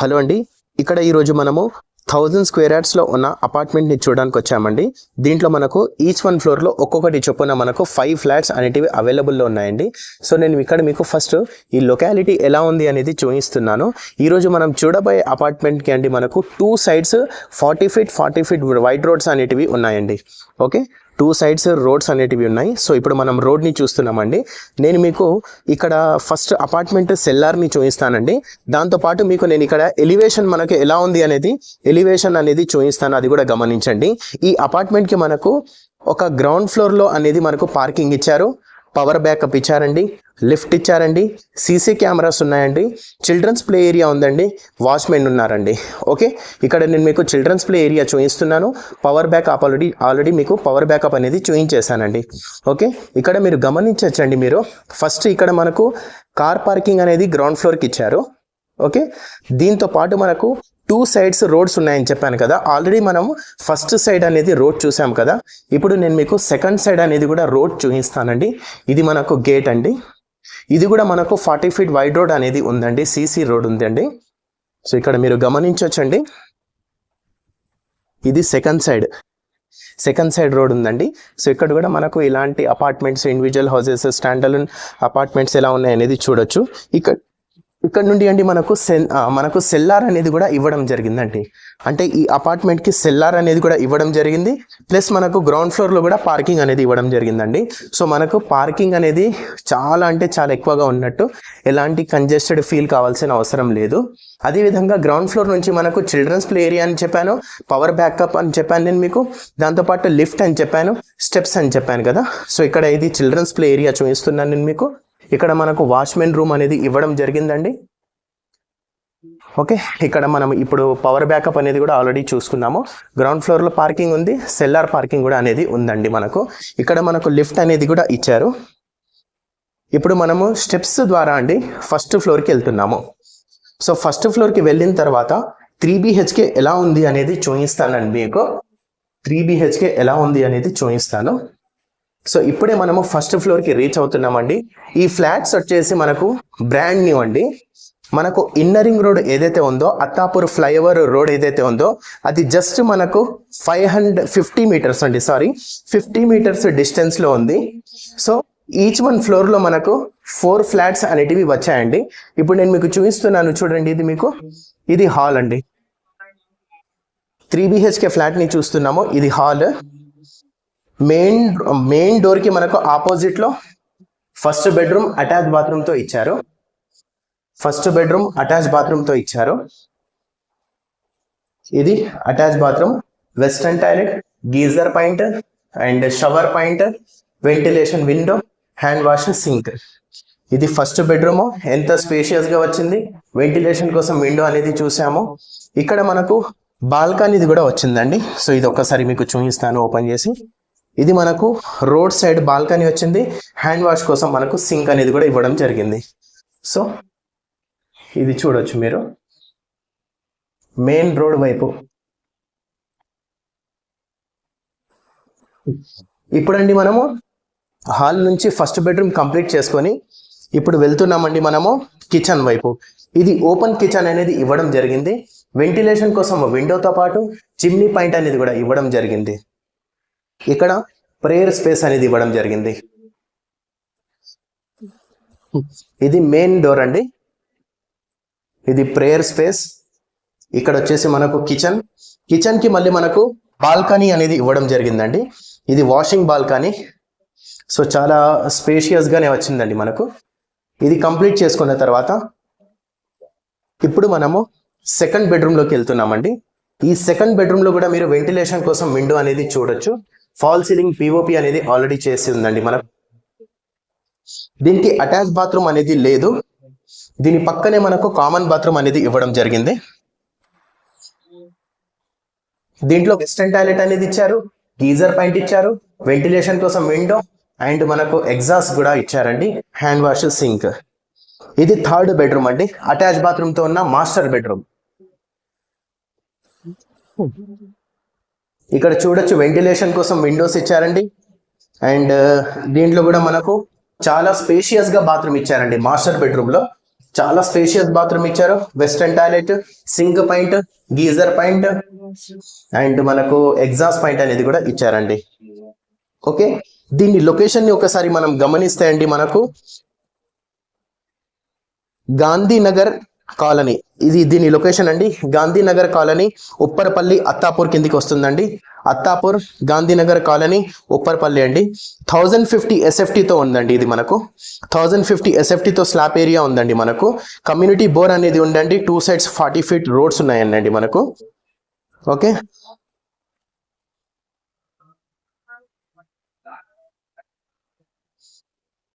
Hello అండి. ఇక్కడ ఈరోజు మనము థౌజండ్ స్క్వేర్ యార్డ్స్లో ఉన్న అపార్ట్మెంట్ని చూడడానికి వచ్చామండి. దీంట్లో మనకు ఈచ్ వన్ ఫ్లోర్లో ఒక్కొక్కటి చొప్పున మనకు ఫైవ్ ఫ్లాట్స్ అనేటివి అవైలబుల్లో ఉన్నాయండి. సో నేను ఇక్కడ మీకు ఫస్ట్ ఈ లొకాలిటీ ఎలా ఉంది అనేది చూపిస్తున్నాను. ఈరోజు మనం చూడబోయే అపార్ట్మెంట్కి అండి మనకు two sides forty feet forty feet wide roads అనేటివి ఉన్నాయండి. ఓకే? టూ సైడ్స్ రోడ్స్ అనేటివి ఉన్నాయి. సో ఇప్పుడు మనం రోడ్ని చూస్తున్నామండి. నేను మీకు ఇక్కడ ఫస్ట్ అపార్ట్మెంట్ సెల్లార్ని చూపిస్తానండి. దాంతోపాటు మీకు నేను ఇక్కడ ఎలివేషన్ మనకు ఎలా ఉంది అనేది ఎలివేషన్ అనేది చూపిస్తాను. అది కూడా గమనించండి. ఈ అపార్ట్మెంట్కి మనకు ఒక గ్రౌండ్ ఫ్లోర్లో అనేది మనకు పార్కింగ్ ఇచ్చారు. పవర్ బ్యాకప్ ఇచ్చారండి. లిఫ్ట్ ఇచ్చారండి. సీసీ కెమెరాస్ ఉన్నాయండి. చిల్డ్రన్స్ ప్లే ఏరియా ఉందండి. వాచ్మెన్ ఉన్నారండి. ఓకే? ఇక్కడ నేను మీకు చిల్డ్రన్స్ ప్లే ఏరియా చూపిస్తున్నాను. పవర్ బ్యాకప్ ఆల్రెడీ ఆల్రెడీ మీకు పవర్ బ్యాకప్ అనేది చూపించేశానండి. ఓకే? ఇక్కడ మీరు గమనించవచ్చండి మీరు. ఫస్ట్ ఇక్కడ మనకు కార్ పార్కింగ్ అనేది గ్రౌండ్ ఫ్లోర్కి ఇచ్చారు. ఓకే? దీంతో పాటు మనకు టూ సైడ్స్ రోడ్స్ ఉన్నాయని చెప్పాను కదా. ఆల్రెడీ మనం ఫస్ట్ సైడ్ అనేది రోడ్ చూసాం కదా. ఇప్పుడు నేను మీకు సెకండ్ సైడ్ అనేది కూడా రోడ్ చూపిస్తానండి. ఇది మనకు గేట్ అండి. ఇది కూడా మనకు ఫార్టీ ఫీట్ వైడ్ రోడ్ అనేది ఉందండి సీసీ రోడ్ ఉందండి. సో ఇక్కడ మీరు గమనించవచ్చండి ఇది second side second side road ఉందండి. సో ఇక్కడ కూడా మనకు ఇలాంటి apartments individual houses standard apartments ఎలా ఉన్నాయి అనేది చూడొచ్చు. ఇక్కడ ఇక్కడ నుండి అండి మనకు సెల్ మనకు సెల్లార్ అనేది కూడా ఇవ్వడం జరిగిందండి. అంటే ఈ అపార్ట్మెంట్కి సెల్లార్ అనేది కూడా ఇవ్వడం జరిగింది. ప్లస్ మనకు గ్రౌండ్ ఫ్లోర్లో కూడా పార్కింగ్ అనేది ఇవ్వడం జరిగిందండి. సో మనకు పార్కింగ్ అనేది చాలా అంటే చాలా ఎక్కువగా ఉన్నట్టు ఎలాంటి కంజెస్టెడ్ ఫీల్ కావాల్సిన అవసరం లేదు. అదేవిధంగా గ్రౌండ్ ఫ్లోర్ నుంచి మనకు చిల్డ్రన్స్ ప్లే ఏరియా అని చెప్పాను పవర్ బ్యాకప్ అని చెప్పాను నేను మీకు. దాంతోపాటు లిఫ్ట్ అని చెప్పాను స్టెప్స్ అని చెప్పాను కదా. సో ఇక్కడ ఇది చిల్డ్రన్స్ ప్లే ఏరియా చూపిస్తున్నాను నేను మీకు. ఇక్కడ మనకు వాచ్మెన్ రూమ్ అనేది ఇవ్వడం జరిగిందండి. ఓకే ఇక్కడ మనం ఇప్పుడు పవర్ బ్యాకప్ అనేది కూడా ఆల్రెడీ చూసుకున్నాము. గ్రౌండ్ ఫ్లోర్లో పార్కింగ్ ఉంది సెల్లార్ పార్కింగ్ కూడా అనేది ఉందండి మనకు. ఇక్కడ మనకు లిఫ్ట్ అనేది కూడా ఇచ్చారు. ఇప్పుడు మనము స్టెప్స్ ద్వారా అండి ఫస్ట్ ఫ్లోర్కి వెళ్తున్నాము. సో ఫస్ట్ ఫ్లోర్కి వెళ్ళిన తర్వాత త్రీ బిహెచ్కే ఎలా ఉంది అనేది చూపిస్తానండి మీకు. త్రీ బిహెచ్కే ఎలా ఉంది అనేది చూపిస్తాను. సో ఇప్పుడే మనము ఫస్ట్ ఫ్లోర్కి రీచ్ అవుతున్నామండి. ఈ ఫ్లాట్స్ వచ్చేసి మనకు బ్రాండ్ న్యూ అండి. మనకు ఇన్నరింగ్ రోడ్ ఏదైతే ఉందో అత్తాపూర్ ఫ్లైఓవర్ రోడ్ ఏదైతే ఉందో అది జస్ట్ మనకు ఫైవ్ హండ్రెడ్ ఫిఫ్టీ మీటర్స్ అండి సారీ ఫిఫ్టీ మీటర్స్ డిస్టెన్స్లో ఉంది. సో ఈచ్ వన్ ఫ్లోర్లో మనకు ఫోర్ ఫ్లాట్స్ అనేటివి వచ్చాయండి. ఇప్పుడు నేను మీకు చూపిస్తున్నాను చూడండి ఇది మీకు ఇది హాల్ అండి. త్రీ బిహెచ్కే ఫ్లాట్ని చూస్తున్నాము ఇది హాల్ మెయిన్ మెయిన్ డోర్కి మనకు ఆపోజిట్లో ఫస్ట్ బెడ్రూమ్ అటాచ్ బాత్రూమ్తో ఇచ్చారు. ఫస్ట్ బెడ్రూమ్ అటాచ్ బాత్రూమ్తో ఇచ్చారు. ఇది attach bathroom western toilet geyser point and shower point ventilation window hand wash sink. ఇది ఫస్ట్ బెడ్రూమ్. ఎంత స్పేషియస్గా వచ్చింది? వెంటిలేషన్ కోసం విండో అనేది చూసాము. ఇక్కడ మనకు బాల్కనీది కూడా వచ్చిందండి. సో ఇది ఒక్కసారి మీకు చూపిస్తాను ఓపెన్ చేసి. ఇది మనకు రోడ్ సైడ్ బాల్కనీ వచ్చింది. హ్యాండ్ వాష్ కోసం మనకు సింక్ అనేది కూడా ఇవ్వడం జరిగింది. సో ఇది చూడొచ్చు మీరు. మెయిన్ రోడ్ వైపు. ఇప్పుడండి మనము హాల్ నుంచి ఫస్ట్ బెడ్రూమ్ కంప్లీట్ చేసుకొని ఇప్పుడు వెళ్తున్నామండి మనము కిచెన్ వైపు. ఇది ఓపెన్ కిచెన్ అనేది ఇవ్వడం జరిగింది. వెంటిలేషన్ కోసం విండోతో పాటు చిమ్నీ పాయింట్ అనేది కూడా ఇవ్వడం జరిగింది. ఇక్కడ ప్రేయర్ స్పేస్ అనేది ఇవ్వడం జరిగింది. ఇది మెయిన్ డోర్ అండి. ఇది ప్రేయర్ స్పేస్ ఇక్కడ వచ్చేసి మనకు కిచెన్ కిచెన్కి మళ్ళీ మనకు బాల్కనీ అనేది ఇవ్వడం జరిగిందండి. ఇది వాషింగ్ బాల్కనీ సో చాలా స్పేషియస్ గానే వచ్చిందండి మనకు. ఇది కంప్లీట్ చేసుకున్న తర్వాత ఇప్పుడు మనము సెకండ్ బెడ్రూమ్లోకి వెళ్తున్నామండి. ఈ సెకండ్ బెడ్రూమ్లో కూడా మీరు వెంటిలేషన్ కోసం విండో అనేది చూడొచ్చు. ఫాల్ సీలింగ్ పిఓపి అనేది ఆల్రెడీ చేసి ఉందండి. మనకు దీనికి అటాచ్ బాత్రూమ్ అనేది లేదు. దీని పక్కనే మనకు కామన్ బాత్రూమ్ అనేది ఇవ్వడం జరిగింది. దీంట్లో వెస్టర్న్ టాయిలెట్ అనేది ఇచ్చారు. గీజర్ పాయింట్ ఇచ్చారు. వెంటిలేషన్ కోసం విండో అండ్ మనకు ఎగ్జాస్ట్ కూడా ఇచ్చారండి. Hand wash sink. ఇది థర్డ్ బెడ్రూమ్ అండి. అటాచ్ బాత్రూమ్తో ఉన్న మాస్టర్ బెడ్రూమ్. ఇక్కడ చూడొచ్చు వెంటిలేషన్ కోసం విండోస్ ఇచ్చారండి. అండ్ uh, దీంట్లో కూడా మనకు చాలా స్పేషియస్గా బాత్రూమ్ ఇచ్చారండి మాస్టర్ బెడ్రూమ్లో. చాలా స్పేషియస్ బాత్రూమ్ ఇచ్చారు. Western toilet sink point geyser point and మనకు ఎగ్జాస్ట్ పాయింట్ అనేది కూడా ఇచ్చారండి. ఓకే? దీని లొకేషన్ని ఒకసారి మనం గమనిస్తే అండి మనకు గాంధీనగర్ కాలనీ. ఇది దీని లొకేషన్ అండి. గాంధీనగర్ కాలనీ ఉప్పరపల్లి అత్తాపూర్ కిందికి వస్తుందండి. అత్తాపూర్ గాంధీనగర్ కాలనీ ఉప్పరపల్లి అండి. థౌజండ్ ఫిఫ్టీ ఎస్ఎఫ్టీతో ఉందండి ఇది మనకు. థౌజండ్ ఫిఫ్టీ ఎస్ఎఫ్టీతో స్లాబ్ ఏరియా ఉందండి మనకు. కమ్యూనిటీ బోర్ అనేది ఉందండి. Two sides forty feet roads ఉన్నాయండి మనకు. ఓకే?